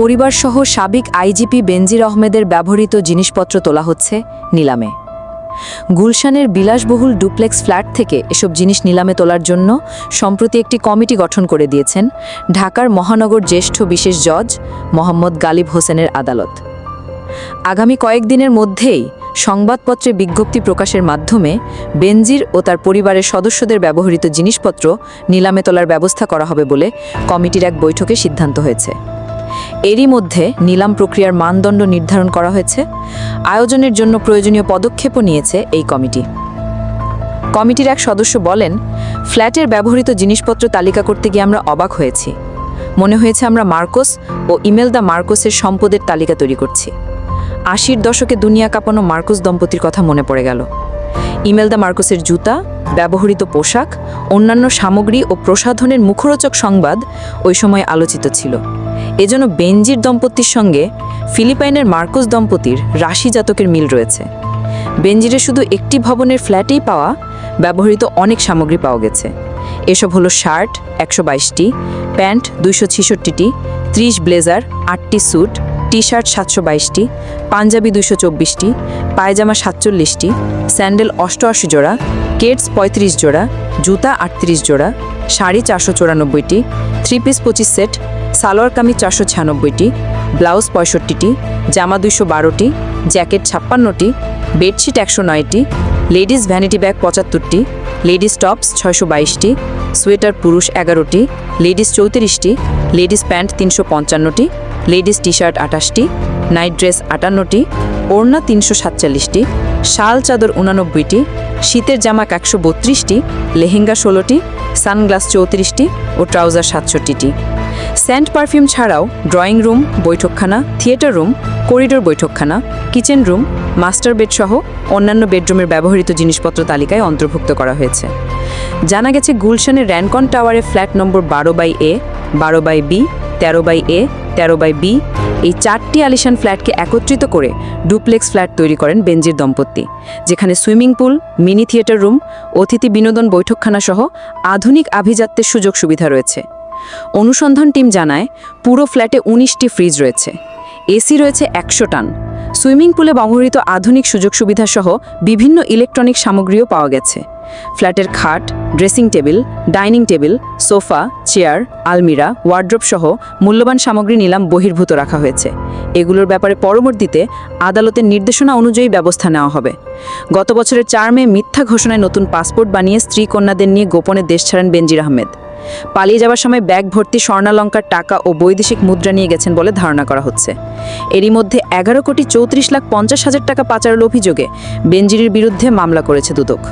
পরিবারসহ সাবেক আইজিপি বেনজির আহমেদের ব্যবহৃত জিনিসপত্র তোলা হচ্ছে নিলামে। গুলশানের বিলাসবহুল ডুপ্লেক্স ফ্ল্যাট থেকে এসব জিনিস নিলামে তোলার জন্য সম্প্রতি একটি কমিটি গঠন করে দিয়েছেন ঢাকার মহানগর জ্যেষ্ঠ বিশেষ জজ মোহাম্মদ গালিব হোসেনের আদালত। আগামী কয়েকদিনের মধ্যেই সংবাদপত্রে বিজ্ঞপ্তি প্রকাশের মাধ্যমে বেনজির ও তার পরিবারের সদস্যদের ব্যবহৃত জিনিসপত্র নিলামে তোলার ব্যবস্থা করা হবে বলে কমিটির এক বৈঠকে সিদ্ধান্ত হয়েছে। এরই মধ্যে নিলাম প্রক্রিয়ার মানদণ্ড নির্ধারণ করা হয়েছে। আয়োজনের জন্য প্রয়োজনীয় পদক্ষেপও নিয়েছে এই কমিটি। কমিটির এক সদস্য বলেন, ফ্ল্যাটের ব্যবহৃত জিনিসপত্র তালিকা করতে গিয়ে আমরা অবাক হয়েছি। মনে হয়েছে আমরা মার্কোস ও ইমেলদা মার্কোসের সম্পদের তালিকা তৈরি করছি। আশির দশকে দুনিয়া কাঁপানো মার্কোস দম্পতির কথা মনে পড়ে গেল। ইমেলদা মার্কোসের জুতা, ব্যবহৃত পোশাক, অন্যান্য সামগ্রী ও প্রসাধনের মুখরোচক সংবাদ ওই সময় আলোচিত ছিল। এজন্য বেনজির দম্পতির সঙ্গে ফিলিপাইনের মার্কোস দম্পতির রাশি জাতকের মিল রয়েছে। বেনজিরের শুধু একটি ভবনের ফ্ল্যাটেই পাওয়া ব্যবহৃত অনেক সামগ্রী পাওয়া গেছে। এসব হলো শার্ট একশো বাইশটি, প্যান্ট দুইশো ছিষট্টিটি, ত্রিশ ব্লেজার, আটটি স্যুট টি শার্ট সাতশো বাইশটি, পাঞ্জাবি দুইশো চব্বিশটি, পায়জামা সাতচল্লিশটি, স্যান্ডেল অষ্টআশি জোড়া কেটস পঁয়ত্রিশ জোড়া, জুতা আটত্রিশ জোড়া শাড়ি চারশো চুরানব্বইটি থ্রি পিস পঁচিশ সেট সালোয়ার কামিজ চারশো ছিয়ানব্বইটি ব্লাউজ পঁয়ষট্টিটি, জামা দুইশো বারোটি জ্যাকেট ছাপ্পান্নটি বেডশিট একশো নয়টি লেডিস ভ্যানিটি ব্যাগ পঁচাত্তরটি লেডিস টপস ছয়শো বাইশটি সোয়েটার পুরুষ এগারোটি লেডিস চৌত্রিশটি লেডিস প্যান্ট তিনশো পঞ্চান্নটি লেডিস টি শার্ট আটাশটি নাইট ড্রেস আটান্নটি, ওড়না তিনশো সাতচল্লিশটি, শাল চাদর উনানব্বইটি শীতের জামা একশো বত্রিশটি, লেহেঙ্গা ষোলোটি, সানগ্লাস চৌত্রিশটি ও ট্রাউজার সাতষট্টিটি। স্যান্ড পারফিউম ছাড়াও ড্রয়িং রুম, বৈঠকখানা, থিয়েটার রুম, করিডোর বৈঠকখানা, কিচেন রুম, মাস্টার বেড সহ অন্যান্য বেডরুমের ব্যবহৃত জিনিসপত্র তালিকায় অন্তর্ভুক্ত করা হয়েছে। জানা গেছে, গুলশানের র্যানকন টাওয়ারে ফ্ল্যাট নম্বর বারো বাই এ, বারো বাই বি, তেরো বাই এ তেরো বাই বি, এই চারটি আলিশান ফ্ল্যাটকে একত্রিত করে ডুপ্লেক্স ফ্ল্যাট তৈরি করেন বেঞ্জির দম্পতি, যেখানে swimming pool, mini theatre room, অতিথি বিনোদন বৈঠকখানা সহ আধুনিক আভিজাত্যের সুযোগ সুবিধা রয়েছে। অনুসন্ধান টিম জানায়, পুরো ফ্ল্যাটে উনিশটি ফ্রিজ রয়েছে। এসি রয়েছে একশো টান। সুইমিং পুলে ব্যবহৃত আধুনিক সুযোগ সুবিধা সহ বিভিন্ন ইলেকট্রনিক সামগ্রীও পাওয়া গেছে। ফ্ল্যাটের খাট, dressing table, dining table, sofa, chair, আলমিরা, ওয়ার্ড্রোব সহ মূল্যবান সামগ্রী নিলাম বহির্ভূত রাখা হয়েছে। এগুলোর ব্যাপারে পরবর্তীতে আদালতের নির্দেশনা অনুযায়ী ব্যবস্থা নেওয়া হবে। গত বছরের চার মে মিথ্যা ঘোষণায় নতুন পাসপোর্ট বানিয়ে স্ত্রী কন্যাদের নিয়ে গোপনে দেশ ছাড়েন বেনজির আহমেদ। পালিয়ে যাওয়ার সময় ব্যাগ ভর্তি স্বর্ণালঙ্কার টাকা ও বৈদেশিক মুদ্রা নিয়ে গেছেন বলে ধারণা করা হচ্ছে। এরই মধ্যে এগারো কোটি চৌত্রিশ লাখ পঞ্চাশ হাজার টাকা পাচারের অভিযোগে বেনজিরির বিরুদ্ধে মামলা করেছে দুদক।